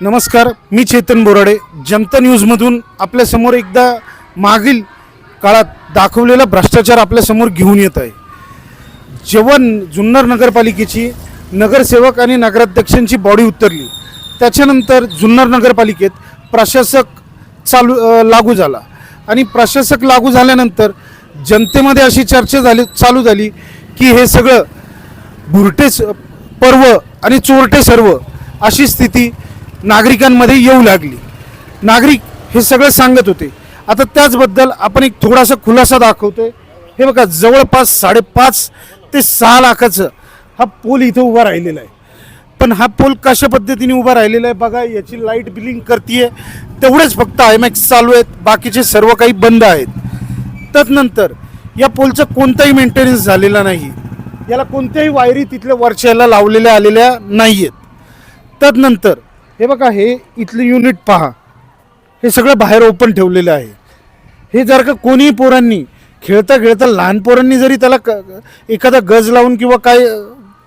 नमस्कार मी चेतन बोराडे. जनता न्यूजमधून आपल्यासमोर एकदा मागील काळात दाखवलेला भ्रष्टाचार आपल्यासमोर घेऊन येत आहे. जेव्हा जुन्नर नगरपालिकेची नगरसेवक आणि नगराध्यक्षांची बॉडी उतरली त्याच्यानंतर जुन्नर नगरपालिकेत प्रशासक चालू लागू झाला. आणि प्रशासक लागू झाल्यानंतर जनतेमध्ये अशी चर्चा झाली चालू झाली की हे सगळं भुरटे स- पर्व आणि चोरटे सर्व अशी स्थिती नागरिकांमध्ये येऊ लागली. नागरिक हे सगळं सांगत होते. आता त्याचबद्दल आपण एक थोडासा खुलासा दाखवतोय. हे बघा जवळपास साडेपाच ते सहा लाखाचं हा पोल इथं उभा राहिलेला आहे. पण हा पोल कशा पद्धतीने उभा राहिलेला आहे बघा याची लाइट बिलिंग करते तेवढेच फक्त आयमॅक्स चालू आहेत. बाकीचे सर्व काही बंद आहेत. तदनंतर या पोलचा कोणताही मेंटेनन्स झालेला नाही. याला कोणत्याही वायरी तिथल्या वरच्याला लावलेल्या आलेल्या नाही आहेत तदनंतर हे बघा हे इथलं युनिट पहा. हे सगळं बाहेर ओपन ठेवलेलं आहे. हे जर का कोणीही पोरांनी खेळता खेळता लहान पोरांनी जरी त्याला क एखादा गज लावून किंवा काय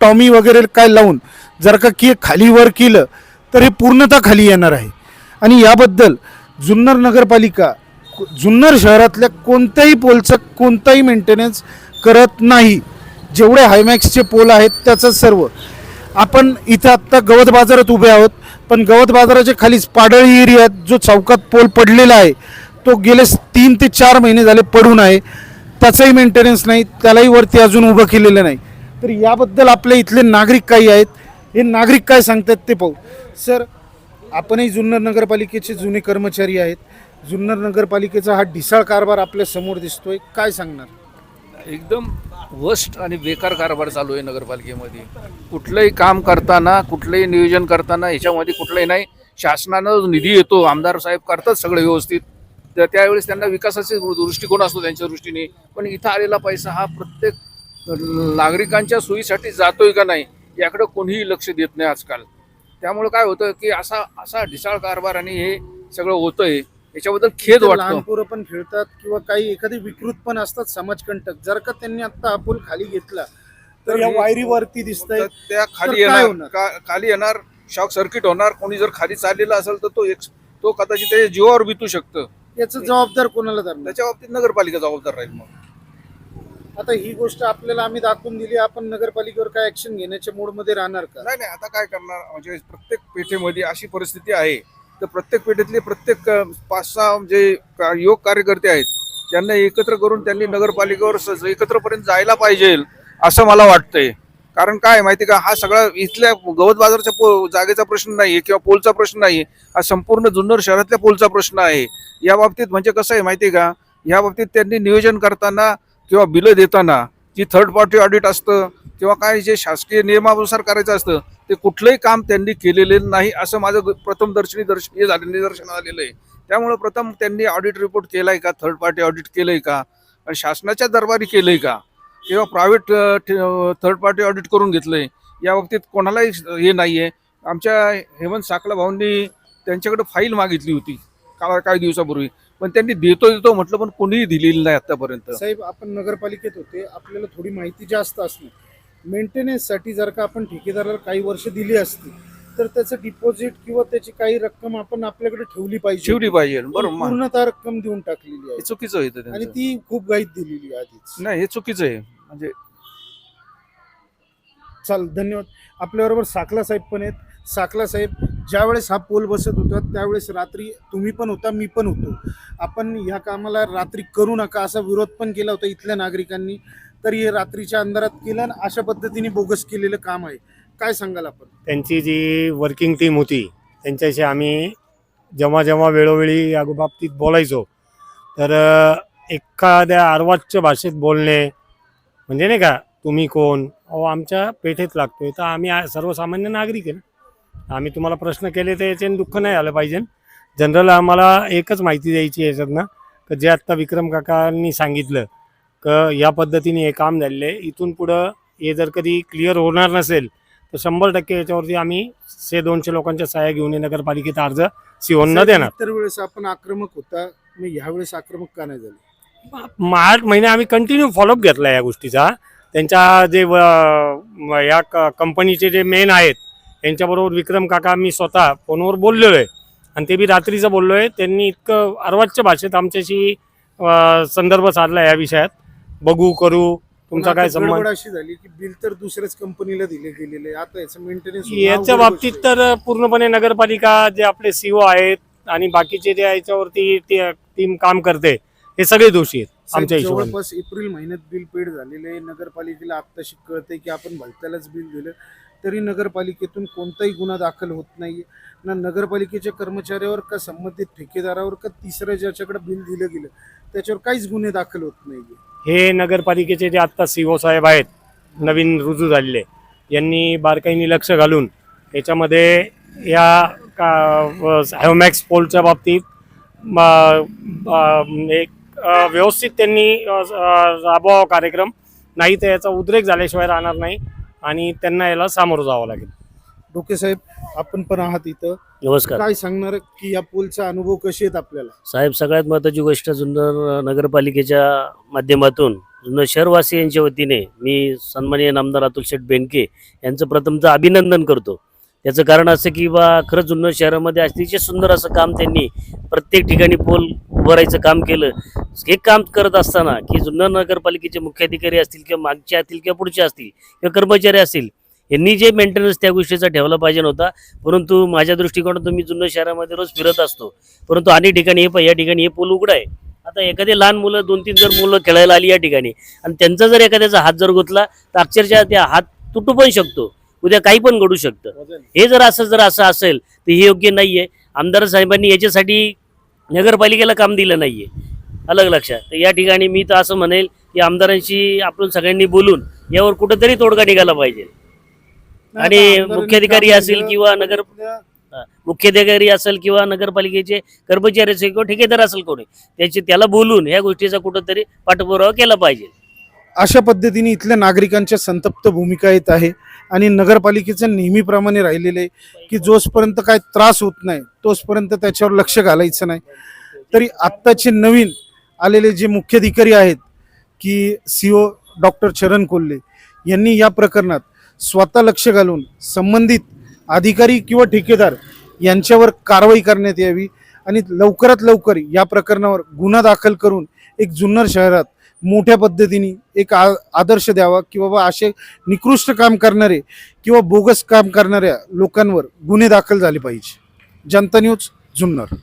टॉमी वगैरे काय लावून जर का की खाली वर केलं तर हे पूर्णतः खाली येणार आहे. आणि याबद्दल जुन्नर नगरपालिका जुन्नर शहरातल्या कोणत्याही पोलचं कोणताही मेंटेनन्स करत नाही. जेवढे हायमॅक्सचे पोल आहेत त्याचं सर्व. आपण इथं आत्ता गवत बाजारात उभे आहोत पण गवत बाजाराच्या खालीच पाडळी एरियात जो चौकात पोल पडलेला आहे तो गेले तीन ते चार महिने झाले पडून आहे. त्याचाही मेंटेनन्स नाही त्यालाही वरती अजून उभं केलेलं नाही. तर याबद्दल आपल्या इथले नागरिक काही आहेत हे नागरिक काय सांगतात ते पाहू. सर आपणही जुन्नर नगरपालिकेचे जुने कर्मचारी आहेत. जुन्नर नगरपालिकेचा हा ढिसाळ कारभार आपल्यासमोर दिसतोय. काय सांगणार? एकदम वस्ट आणि बेकार कारभार चालू आहे नगरपालिकेमध्ये. कुठलंही काम करताना कुठलंही नियोजन करताना ह्याच्यामध्ये कुठलंही नाही. शासनानं जो निधी येतो आमदार साहेब करतात सगळं व्यवस्थित. तर त्यावेळेस त्यांना विकासाचे दृष्टिकोन असतो त्यांच्या दृष्टीने. पण इथं आलेला पैसा हा प्रत्येक नागरिकांच्या सोयीसाठी जातोय का नाही याकडं कोणीही लक्ष देत नाही आजकाल. त्यामुळे काय होतं की असा असा ढिसाळ कारभार आणि हे सगळं होतंय. याच्याबद्दल खेद लहान वाटतो पोरं पण खेळतात किंवा काही एखादी विकृत पण असतात समाजकंटक. जर का त्यांनी आता हा पूल खाली घेतला तर या वायरीवरती दिसतंय तर त्या तर खाली काय येणार होणार? का- खाली येणार शॉक सर्किट होणार कोणी जर खाली चाललेला असेल तर तो एक तो कदाचित त्याच्या जीवावर बितू शकतं. याचं जबाबदार कोणाला धरणार? त्याच्या बाबतीत नगरपालिका जबाबदार राहील मग. आता ही गोष्ट आपल्याला आम्ही दाखवून दिली आपण नगरपालिकेवर काय ऍक्शन घेण्याच्या मूडमध्ये राहणार का? नाही नाही आता काय करणार? म्हणजे प्रत्येक पेठेमध्ये अशी परिस्थिती आहे तर प्रत्येक पेठेतले प्रत्येक पाच सहा जे योग कार्यकर्ते आहेत त्यांना एकत्र करून त्यांनी नगरपालिकेवर एकत्रपर्यंत जायला पाहिजे असं मला वाटतंय. कारण काय माहिती का? हा सगळा इथल्या गवत बाजारच्या पो जागेचा प्रश्न नाही किंवा पोलचा प्रश्न नाही हा संपूर्ण जुन्नर शहरातल्या पोलचा प्रश्न आहे. या बाबतीत म्हणजे कसं आहे माहिती का? या बाबतीत त्यांनी नियोजन करताना किंवा बिलं देताना जी थर्ड पार्टी ऑडिट असतं किंवा काय जे शासकीय नियमानुसार करायचं असतं ते कुठलंही काम त्यांनी केलेलं नाही असं माझं प्रथम दर्शनी दर्श हे झालं निदर्शन आलेलं आहे. त्यामुळं प्रथम त्यांनी ऑडिट रिपोर्ट केलाय का? थर्ड पार्टी ऑडिट केलं आहे का? आणि शासनाच्या दरबारी केलं आहे का? किंवा प्रायव्हेट थर्ड पार्टी ऑडिट करून घेतलं आहे या बाबतीत कोणालाही हे नाही आहे आमच्या हेमंत साकला भाऊंनी त्यांच्याकडे फाईल मागितली होती का काही दिवसापूर्वी. पण त्यांनी देतो देतो म्हटलं पण कोणीही दिलेली नाही आतापर्यंत. साहेब आपण नगरपालिकेत होते. आपल्याला थोडी माहिती जास्त असली. मेंटेनन्ससाठी जर का आपण ठेकेदाराला काही वर्ष दिली असती तर त्याचं डिपॉझिट किंवा त्याची काही रक्कम आपण आपल्याकडे ठेवली पाहिजे. शिवली पाहिजे बरोबर पूर्णतः रक्कम देऊन टाकलेली हे आहे चुकीचं आहे आणि त्यांचं. ती खूप गाईत दिलेली आहे आधीच. नाही हे चुकीचं आहे. म्हणजे चाल धन्यवाद. आपल्याबरोबर साकला साहेब पण आहेत. साकला साहेब ज्यावेळेस हा पोल बसत होता त्यावेळेस रात्री तुम्ही पण होता मी पण होतो. आपण ह्या कामाला रात्री करू नका असा विरोध पण केला होता इथल्या नागरिकांनी. तर हे रात्रीच्या अंधारात केलं आणि अशा पद्धतीने बोगस केलेलं काम आहे. काय सांगाल आपण? त्यांची जी वर्किंग टीम होती त्यांच्याशी आम्ही जेव्हा जेव्हा वेळोवेळी या बाबतीत बोलायचो तर एखाद्या अर्वाच्य भाषेत बोलणे म्हणजे नाही का तुम्ही कोण? अहो आमच्या पेठेत लागतोय तर आम्ही सर्वसामान्य नागरिक आहे ना. आम्ही तुम्हाला प्रश्न केले तर याच्याने दुःख नाही आलं पाहिजे जनरल आम्हाला एकच माहिती द्यायची आहे याच्यातनं जे आत्ता विक्रम काकांनी सांगितलं क या पद्धतीने हे काम झालेलं आहे. इथून पुढं हे जर कधी क्लिअर होणार नसेल तर शंभर टक्के याच्यावरती आम्ही शे दोनशे लोकांच्या सहाय्या घेऊन हे नगरपालिकेत अर्ज सीओना देणार. इतर वेळेस आपण आक्रमक होता मग ह्यावेळेस आक्रमक का नाही झाले? म- आठ महिने आम्ही कंटिन्यू फॉलोअप घेतला या गोष्टीचा. त्यांच्या जे म- या क- कंपनीचे जे मेन आहेत यांच्याबरोबर विक्रम काका मी स्वतः फोनवर बोललेलो आहे. आणि ते बी रात्रीचं बोललो आहे. त्यांनी इतकं अर्वाच्य भाषेत आमच्याशी संदर्भ साधला या विषयात. बघू करू. तुमचा काय संबंध? अशी झाली की बिल तर दुसऱ्याच कंपनीला दिले गेलेले. आता याचं मेंटेनन्स याच्या बाबतीत तर पूर्णपणे नगरपालिका जे आपले सीओ आहेत आणि बाकीचे जे याच्यावरती टीम काम करते हे सगळे दोषी आहेत आमच्या जवळपास एप्रिल महिन्यात बिल पेड झालेले नगरपालिकेला आत्ताशी कळते की आपण भलत्यालाच बिल दिलं. तरी नगरपालिकेतून कोणताही गुन्हा दाखल होत नाही ना नगरपालिकेच्या कर्मचाऱ्यावर का संबंधित ठेकेदारावर का तिसऱ्या ज्याच्याकडे बिल दिलं गेलं त्याच्यावर काहीच गुन्हे दाखल होत नाही हे नगरपालिकेचे जे आत्ता सी ओ साहेब आहेत नवीन रुजू झालेले यांनी बारकाईने लक्ष घालून याच्यामध्ये या का हॅवमॅक्स पोलच्या बाबतीत एक व्यवस्थित त्यांनी राबवावा कार्यक्रम नाही तर याचा उद्रेक झाल्याशिवाय राहणार नाही आणि त्यांना याला सामोरं जावं लागेल. डोके साहेब आपण पण आहात इथं. नमस्कार. काय सांगणार की या पोलचा अनुभव कसे आहेत आपल्याला? साहेब सगळ्यात महत्त्वाची गोष्ट जुन्नर नगरपालिकेच्या माध्यमातून जुन्नर शहरवासियांच्या वतीने मी सन्माननीय नामदार अतुल शेठ बेनके यांचं प्रथमतः अभिनंदन करतो. त्याचं कारण असं की बा खरंच जुन्नर शहरामध्ये अतिशय सुंदर असं काम त्यांनी प्रत्येक ठिकाणी पोल उभारायचं काम केलं. हे काम करत असताना की जुन्नर नगरपालिकेचे मुख्याधिकारी असतील किंवा मागचे असतील किंवा पुढचे असतील किंवा कर्मचारी असतील यांनी जे मेंटेनन्स त्या गोष्टीचा ठेवला पाहिजे नव्हता. परंतु माझ्या दृष्टिकोनातून मी जुन्नर शहरामध्ये रोज फिरत असतो. परंतु अनेक ठिकाणी हे प- या ठिकाणी हे पूल उघडा आहे. आता एखादी लहान मुलं दोन तीन जर मुलं खेळायला आली या ठिकाणी आणि त्यांचा जर एखाद्याचा हात जर गुतला तर अक्षरशः त्या हात तुटू पण शकतो. उद्या काही पण घडू शकतं. हे जर असं जर असं असेल तर हे योग्य नाहीये. आमदार साहेबांनी याच्यासाठी नगरपालिकेला काम दिलं नाहीये. अलग लक्षात. तर या ठिकाणी मी तर असं म्हणेल की आमदारांशी आपण सगळ्यांनी बोलून यावर कुठंतरी तोडगा निघाला पाहिजे. आणि मुख्याधिकारी असेल किंवा नगर. मुख्याधिकारी असेल किंवा नगरपालिकेचे कर्मचारी असेल किंवा ठेकेदार असेल कोणी त्याची त्याला बोलून ह्या गोष्टीचा कुठंतरी पाठपुरावा केला पाहिजे अशा पद्धतीने इथल्या नागरिकांच्या संतप्त भूमिका येत आहे आणि नगरपालिकेचं नेहमीप्रमाणे राहिलेलं आहे की जोपर्यंत काय त्रास होत नाही तोचपर्यंत त्याच्यावर लक्ष घालायचं नाही तरी आत्ताचे नवीन आलेले जे मुख्याधिकारी आहेत की सी ओ डॉक्टर चरण कोल्हे यांनी या प्रकरणात स्वतः लक्ष घालून संबंधित अधिकारी किंवा ठेकेदार यांच्यावर कारवाई करण्यात यावी आणि लवकरात लवकर या प्रकरणावर गुन्हा दाखल करून एक जुन्नर शहरात मोठ्या पद्धतीने एक आ आदर्श द्यावा की बाबा असे निकृष्ट काम करणारे किंवा बोगस काम करणाऱ्या लोकांवर गुन्हे दाखल झाले पाहिजे. जनता न्यूज जुन्नर.